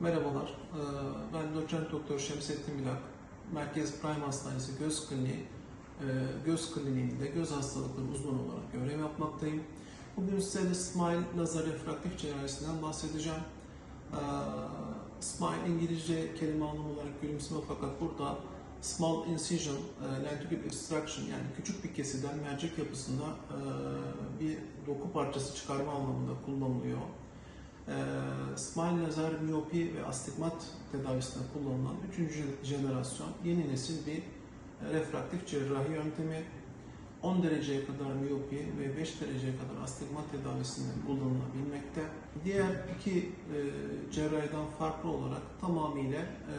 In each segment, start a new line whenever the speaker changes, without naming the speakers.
Merhabalar, ee, ben doçent doktor Şemsettin Bilak. Merkez Prime Hastanesi Göz Kliniği, e, Göz Kliniğinde göz hastalıkları uzmanı olarak görev yapmaktayım. Bugün size de Smile lazer refraktif cerrahisinden bahsedeceğim. Ee, Smile İngilizce kelime anlamı olarak gülümseme fakat burada small incision, e, lenticule extraction yani küçük bir kesiden mercek yapısında e, bir doku parçası çıkarma anlamında kullanılıyor. Ee, smile lazer miyopi ve astigmat tedavisinde kullanılan 3. jenerasyon yeni nesil bir e, refraktif cerrahi yöntemi 10 dereceye kadar miyopi ve 5 dereceye kadar astigmat tedavisinde kullanılabilmekte. Diğer iki e, cerrahiden farklı olarak tamamıyla e,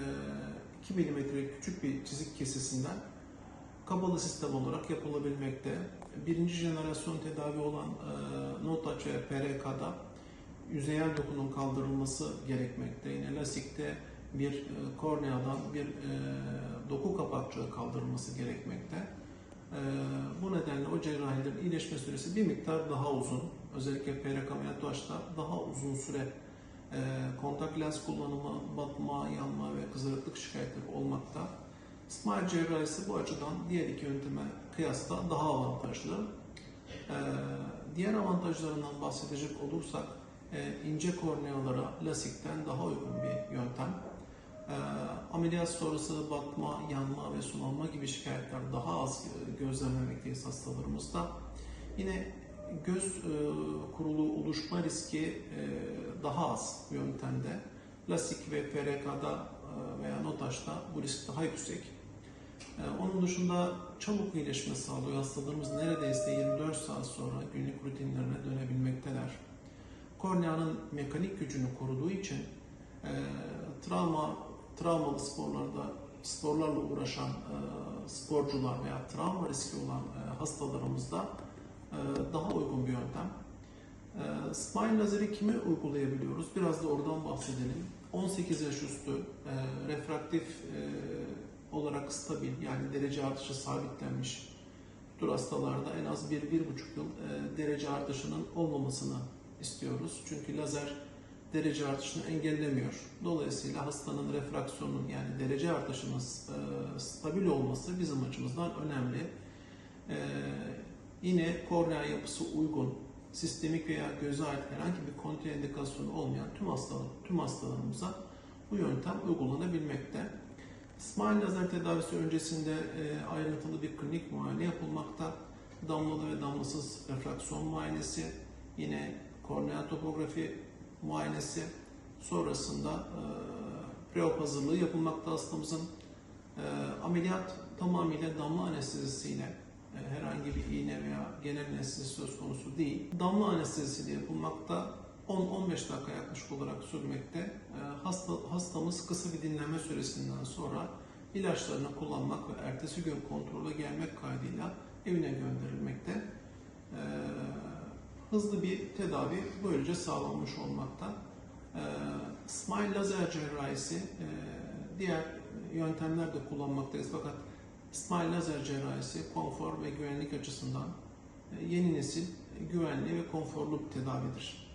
2 milimetrelik küçük bir çizik kesisinden kapalı sistem olarak yapılabilmekte. Birinci jenerasyon tedavi olan e, Notaç ve PRK'da yüzeyel dokunun kaldırılması gerekmekte. Yine lasikte bir e, korneadan bir e, doku kapakçığı kaldırılması gerekmekte. E, bu nedenle o cerrahilerin iyileşme süresi bir miktar daha uzun. Özellikle PRK ameliyatlaşta daha uzun süre kontak lens kullanımı, batma, yanma ve kızarıklık şikayetleri olmakta. Smile cerrahisi bu açıdan diğer iki yönteme kıyasla daha avantajlı. Diğer avantajlarından bahsedecek olursak e, ince kornealara lasikten daha uygun bir yöntem. E, ameliyat sonrası batma, yanma ve sulanma gibi şikayetler daha az e, gözlemlemekteyiz hastalarımızda. Yine göz e, kurulu oluşma riski daha az yöntemde. Lasik ve PRK'da veya Notaş'ta bu risk daha yüksek. Onun dışında çabuk iyileşme sağlıyor. Hastalarımız neredeyse 24 saat sonra günlük rutinlerine dönebilmekteler korneanın mekanik gücünü koruduğu için e, travma travmalı sporlarda sporlarla uğraşan e, sporcular veya travma riski olan e, hastalarımızda e, daha uygun bir yöntem. E, spine lazeri kime uygulayabiliyoruz? Biraz da oradan bahsedelim. 18 yaş üstü e, refraktif e, olarak stabil yani derece artışı sabitlenmiş tür hastalarda en az 1-1,5 yıl e, derece artışının olmamasını istiyoruz. Çünkü lazer derece artışını engellemiyor. Dolayısıyla hastanın refraksiyonunun yani derece artışının e, stabil olması bizim açımızdan önemli. E, yine kornea yapısı uygun, sistemik veya göze ait herhangi bir kontraindikasyonu olmayan tüm hastalar, tüm hastalarımıza bu yöntem uygulanabilmekte. Smile lazer tedavisi öncesinde e, ayrıntılı bir klinik muayene yapılmakta. Damlalı ve damlasız refraksiyon muayenesi, yine kornea topografi muayenesi sonrasında e, preop hazırlığı yapılmakta hastamızın. E, ameliyat tamamıyla damla anestezisiyle e, herhangi bir iğne veya genel anestezi söz konusu değil. Damla anestezisiyle yapılmakta 10-15 dakika yaklaşık olarak sürmekte. E, hasta, hastamız kısa bir dinlenme süresinden sonra ilaçlarını kullanmak ve ertesi gün kontrole gelmek kaydıyla evine gönderilmekte. E, hızlı bir tedavi böylece sağlanmış olmakta. E, Smile lazer cerrahisi e, diğer yöntemler de kullanmaktayız fakat Smile lazer cerrahisi konfor ve güvenlik açısından e, yeni nesil güvenli ve konforlu bir tedavidir.